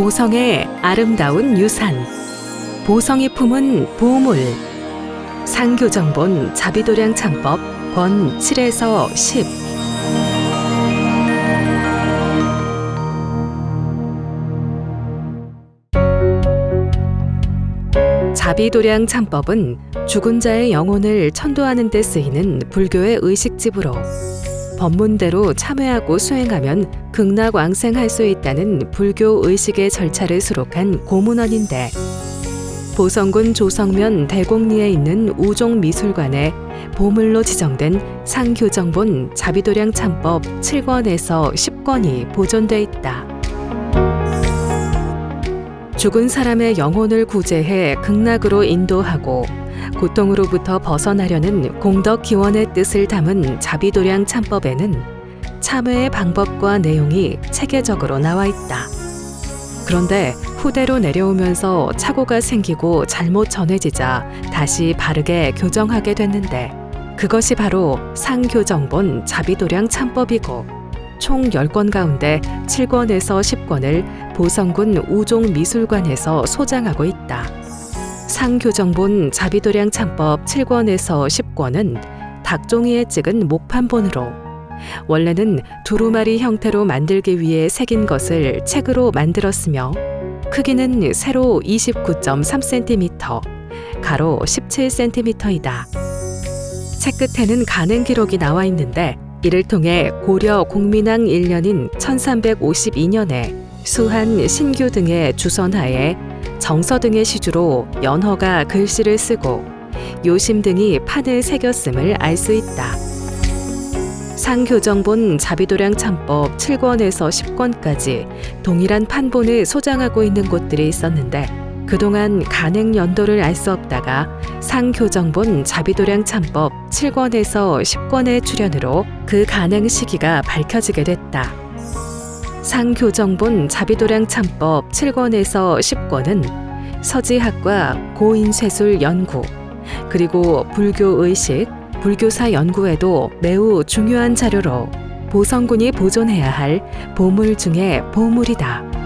보성의 아름다운 유산. 보성이 품은 보물. 상교정본 자비도량 참법 권 7에서 10 자비도량 참법은 죽은 자의 영혼을 천도하는 데 쓰이는 불교의 의식집으로 법문대로 참회하고 수행하면 극락왕생할 수 있다는 불교 의식의 절차를 수록한 고문원인데 보성군 조성면 대곡리에 있는 우종미술관에 보물로 지정된 상교정본 자비도량 참법 7권에서 10권이 보존돼 있다. 죽은 사람의 영혼을 구제해 극락으로 인도하고 고통으로부터 벗어나려는 공덕 기원의 뜻을 담은 자비도량 참법에는 참회의 방법과 내용이 체계적으로 나와 있다. 그런데 후대로 내려오면서 착오가 생기고 잘못 전해지자 다시 바르게 교정하게 됐는데 그것이 바로 상교정본 자비도량 참법이고 총 10권 가운데 7권에서 10권을 보성군 우종미술관에서 소장하고 있다. 상교정본 자비도량 참법 7권에서 10권은 닭종이에 찍은 목판본으로 원래는 두루마리 형태로 만들기 위해 새긴 것을 책으로 만들었으며 크기는 세로 29.3cm, 가로 17cm이다. 책 끝에는 간행 기록이 나와 있는데 이를 통해 고려 공민왕 1년인 1352년에 수한 신규 등의 주선하에 정서 등의 시주로 연허가 글씨를 쓰고 요심 등이 판을 새겼음을 알 수 있다. 상교정본 자비도량 참법 7권에서 10권까지 동일한 판본을 소장하고 있는 곳들이 있었는데 그동안 간행 연도를 알 수 없다가 상교정본 자비도량 참법 7권에서 10권의 출현으로 그 간행 시기가 밝혀지게 됐다. 상교정본 자비도량 참법 7권에서 10권은 서지학과 고인쇄술 연구 그리고 불교 의식, 불교사 연구에도 매우 중요한 자료로 보성군이 보존해야 할 보물 중의 보물이다.